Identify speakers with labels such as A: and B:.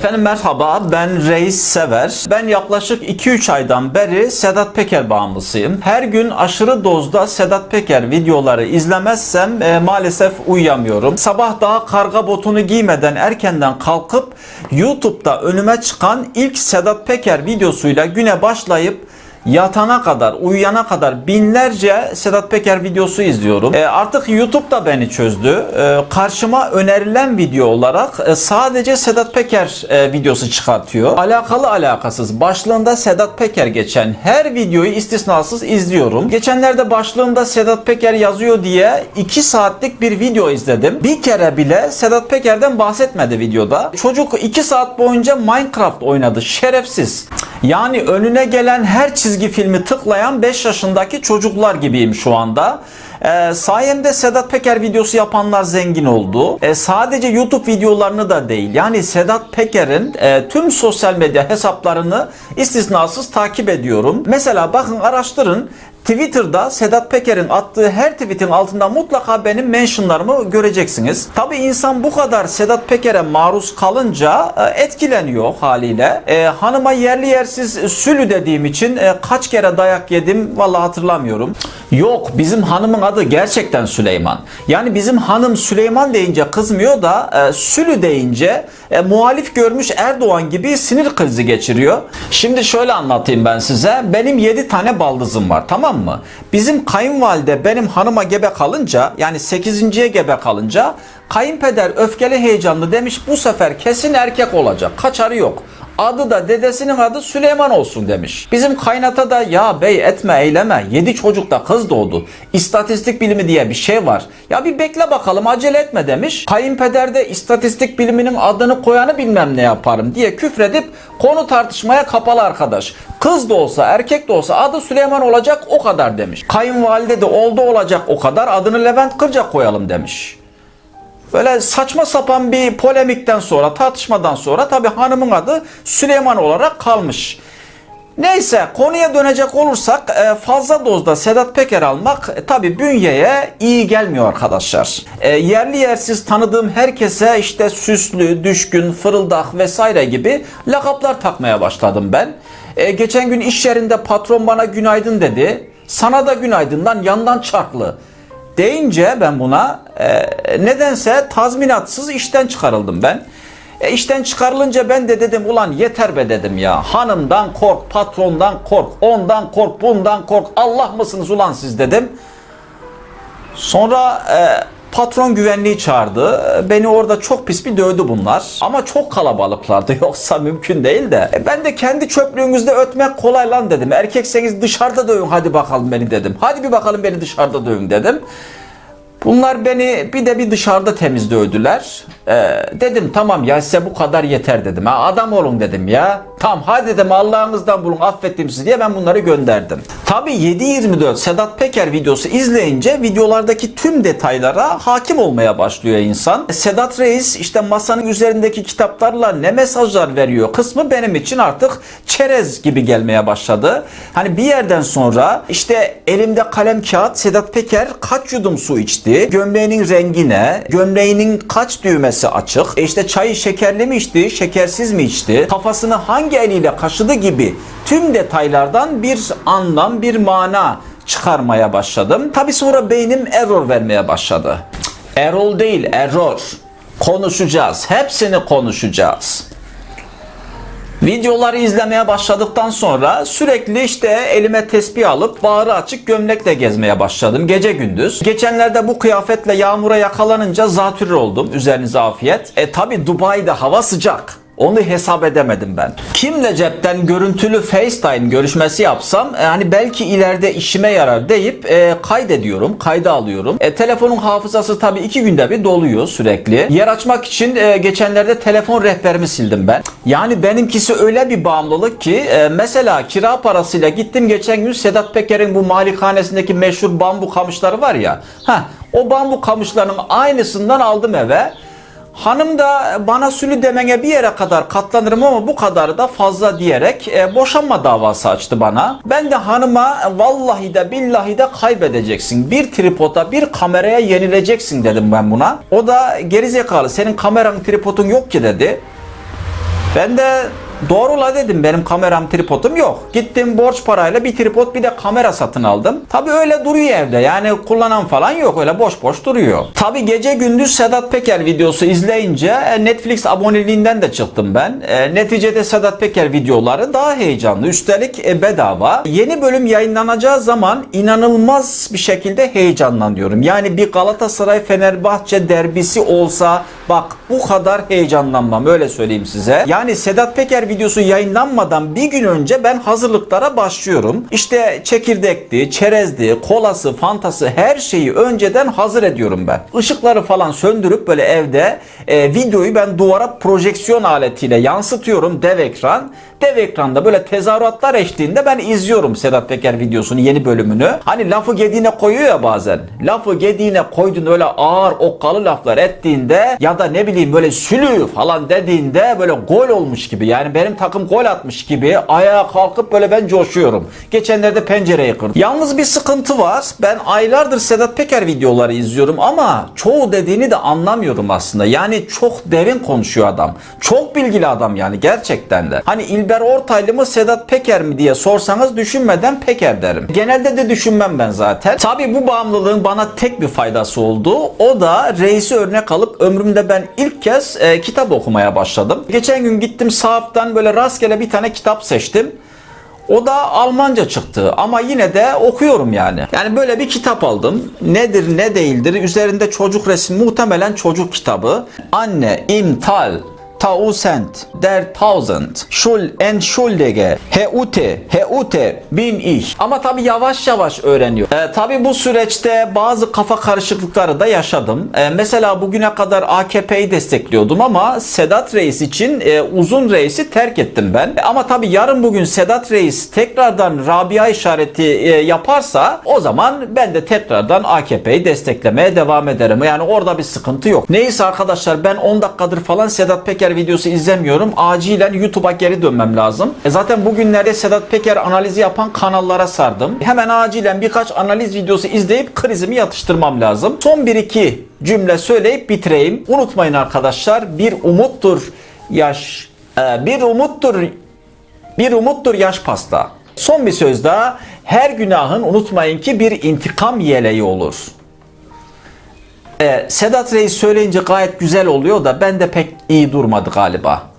A: Efendim merhaba ben Reis Sever. Ben yaklaşık 2-3 aydan beri Sedat Peker bağımlısıyım. Her gün aşırı dozda Sedat Peker videoları izlemezsem e, maalesef uyuyamıyorum. Sabah daha karga botunu giymeden erkenden kalkıp YouTube'da önüme çıkan ilk Sedat Peker videosuyla güne başlayıp yatana kadar, uyuyana kadar binlerce Sedat Peker videosu izliyorum. E, artık YouTube da beni çözdü. E, karşıma önerilen video olarak e, sadece Sedat Peker e, videosu çıkartıyor. Alakalı alakasız başlığında Sedat Peker geçen her videoyu istisnasız izliyorum. Geçenlerde başlığında Sedat Peker yazıyor diye 2 saatlik bir video izledim. Bir kere bile Sedat Peker'den bahsetmedi videoda. Çocuk 2 saat boyunca Minecraft oynadı. Şerefsiz. Yani önüne gelen her çizgi filmi tıklayan 5 yaşındaki çocuklar gibiyim şu anda. Ee, sayemde Sedat Peker videosu yapanlar zengin oldu. Ee, sadece YouTube videolarını da değil. Yani Sedat Peker'in e, tüm sosyal medya hesaplarını istisnasız takip ediyorum. Mesela bakın araştırın. Twitter'da Sedat Peker'in attığı her tweetin altında mutlaka benim mentionlarımı göreceksiniz. Tabi insan bu kadar Sedat Peker'e maruz kalınca e, etkileniyor haliyle. E, hanıma yerli yersiz sülü dediğim için e, kaç kere dayak yedim vallahi hatırlamıyorum. Yok bizim hanımın adı gerçekten Süleyman. Yani bizim hanım Süleyman deyince kızmıyor da e, sülü deyince e, muhalif görmüş Erdoğan gibi sinir krizi geçiriyor. Şimdi şöyle anlatayım ben size. Benim 7 tane baldızım var tamam mı? Bizim kayınvalide benim hanıma gebe kalınca yani 8.ye gebe kalınca kayınpeder öfkeli heyecanlı demiş bu sefer kesin erkek olacak. Kaçarı yok. Adı da dedesinin adı Süleyman olsun demiş. Bizim kaynata da ya bey etme eyleme 7 çocukta kız doğdu. İstatistik bilimi diye bir şey var. Ya bir bekle bakalım acele etme demiş. Kayınpeder de istatistik biliminin adını koyanı bilmem ne yaparım diye küfredip konu tartışmaya kapalı arkadaş. Kız da olsa erkek de olsa adı Süleyman olacak o kadar demiş. Kayınvalide de oldu olacak o kadar adını Levent Kırcak koyalım demiş. Böyle saçma sapan bir polemikten sonra, tartışmadan sonra tabi hanımın adı Süleyman olarak kalmış. Neyse konuya dönecek olursak e, fazla dozda Sedat Peker almak tabi bünyeye iyi gelmiyor arkadaşlar. E, yerli yersiz tanıdığım herkese işte süslü, düşkün, fırıldak vesaire gibi lakaplar takmaya başladım ben. E, geçen gün iş yerinde patron bana günaydın dedi. Sana da günaydından yandan çarklı deyince ben buna e, nedense tazminatsız işten çıkarıldım ben. E, işten çıkarılınca ben de dedim ulan yeter be dedim ya. Hanımdan kork, patrondan kork, ondan kork, bundan kork. Allah mısınız ulan siz dedim. Sonra e, patron güvenliği çağırdı. Beni orada çok pis bir dövdü bunlar. Ama çok kalabalıklardı. Yoksa mümkün değil de. E, ben de kendi çöplüğünüzde ötmek kolay lan dedim. Erkekseniz dışarıda dövün hadi bakalım beni dedim. Hadi bir bakalım beni dışarıda dövün dedim. Bunlar beni bir de bir dışarıda temiz dövdüler. Ee, dedim tamam ya size bu kadar yeter dedim. Ha, adam olun dedim ya. Tamam hadi dedim Allah'ınızdan bulun affettim sizi diye ben bunları gönderdim. Tabi 7.24 Sedat Peker videosu izleyince videolardaki tüm detaylara hakim olmaya başlıyor insan. Sedat Reis işte masanın üzerindeki kitaplarla ne mesajlar veriyor kısmı benim için artık çerez gibi gelmeye başladı. Hani bir yerden sonra işte elimde kalem kağıt Sedat Peker kaç yudum su içti? Gömleğinin rengi ne? Gömleğinin kaç düğmesi açık? E işte çayı şekerli mi içti? Şekersiz mi içti? Kafasını hangi eliyle kaşıdı gibi tüm detaylardan bir anlam, bir mana çıkarmaya başladım. Tabi sonra beynim error vermeye başladı. Error değil, error. Konuşacağız. Hepsini konuşacağız. Videoları izlemeye başladıktan sonra sürekli işte elime tesbih alıp bağrı açık gömlekle gezmeye başladım gece gündüz. Geçenlerde bu kıyafetle yağmura yakalanınca zatürre oldum. Üzerinize afiyet. E tabi Dubai'de hava sıcak. Onu hesap edemedim ben. Kimle cepten görüntülü FaceTime görüşmesi yapsam e, hani belki ileride işime yarar deyip e, kaydediyorum, kayda alıyorum. E, telefonun hafızası tabii iki günde bir doluyor sürekli. Yer açmak için e, geçenlerde telefon rehberimi sildim ben. Yani benimkisi öyle bir bağımlılık ki e, mesela kira parasıyla gittim geçen gün Sedat Peker'in bu malikanesindeki meşhur bambu kamışları var ya. Heh, o bambu kamışlarının aynısından aldım eve. Hanım da bana sülü demene bir yere kadar katlanırım ama bu kadar da fazla diyerek e, boşanma davası açtı bana. Ben de hanıma vallahi de billahi de kaybedeceksin. Bir tripoda bir kameraya yenileceksin dedim ben buna. O da gerizekalı senin kameranın tripodun yok ki dedi. Ben de doğrula dedim benim kameram tripodum yok. Gittim borç parayla bir tripod bir de kamera satın aldım. Tabi öyle duruyor evde yani kullanan falan yok öyle boş boş duruyor. Tabi gece gündüz Sedat Peker videosu izleyince e, Netflix aboneliğinden de çıktım ben. E, Neticede Sedat Peker videoları daha heyecanlı. Üstelik e, bedava. Yeni bölüm yayınlanacağı zaman inanılmaz bir şekilde heyecanlanıyorum. Yani bir Galatasaray Fenerbahçe derbisi olsa bak bu kadar heyecanlanmam öyle söyleyeyim size. Yani Sedat Peker videosu yayınlanmadan bir gün önce ben hazırlıklara başlıyorum. İşte çekirdekli, çerezli, kolası, fantası her şeyi önceden hazır ediyorum ben. Işıkları falan söndürüp böyle evde e, videoyu ben duvara projeksiyon aletiyle yansıtıyorum dev ekran. Dev ekranda böyle tezahüratlar eşliğinde ben izliyorum Sedat Peker videosunu yeni bölümünü. Hani lafı gediğine koyuyor ya bazen. Lafı gediğine koydun öyle ağır okkalı laflar ettiğinde ya da ne bileyim böyle sülü falan dediğinde böyle gol olmuş gibi. Yani benim takım gol atmış gibi ayağa kalkıp böyle ben coşuyorum. Geçenlerde pencereyi kırdım. Yalnız bir sıkıntı var. Ben aylardır Sedat Peker videoları izliyorum ama çoğu dediğini de anlamıyorum aslında. Yani çok derin konuşuyor adam. Çok bilgili adam yani gerçekten de. Hani İlber Ortaylı mı Sedat Peker mi diye sorsanız düşünmeden Peker derim. Genelde de düşünmem ben zaten. Tabi bu bağımlılığın bana tek bir faydası oldu. O da reisi örnek alıp ömrümde ben ilk kez e, kitap okumaya başladım. Geçen gün gittim sahaftan böyle rastgele bir tane kitap seçtim. O da Almanca çıktı ama yine de okuyorum yani. Yani böyle bir kitap aldım. Nedir ne değildir üzerinde çocuk resmi muhtemelen çocuk kitabı. Anne im Tal Tausend, der Tausend, Schul entschuldige, Heute, Heute, bin ich. Ama tabi yavaş yavaş öğreniyor. E, tabi bu süreçte bazı kafa karışıklıkları da yaşadım. E, mesela bugüne kadar AKP'yi destekliyordum ama Sedat Reis için e, uzun reisi terk ettim ben. E, ama tabi yarın bugün Sedat Reis tekrardan Rabia işareti e, yaparsa o zaman ben de tekrardan AKP'yi desteklemeye devam ederim. Yani orada bir sıkıntı yok. Neyse arkadaşlar ben 10 dakikadır falan Sedat Peker videosu izlemiyorum. Acilen YouTube'a geri dönmem lazım. E zaten bugünlerde Sedat Peker analizi yapan kanallara sardım. Hemen acilen birkaç analiz videosu izleyip krizimi yatıştırmam lazım. Son 1-2 cümle söyleyip bitireyim. Unutmayın arkadaşlar bir umuttur yaş e, bir umuttur bir umuttur yaş pasta. Son bir söz daha. Her günahın unutmayın ki bir intikam yeleği olur. Ee, Sedat Reis söyleyince gayet güzel oluyor da ben de pek iyi durmadı galiba.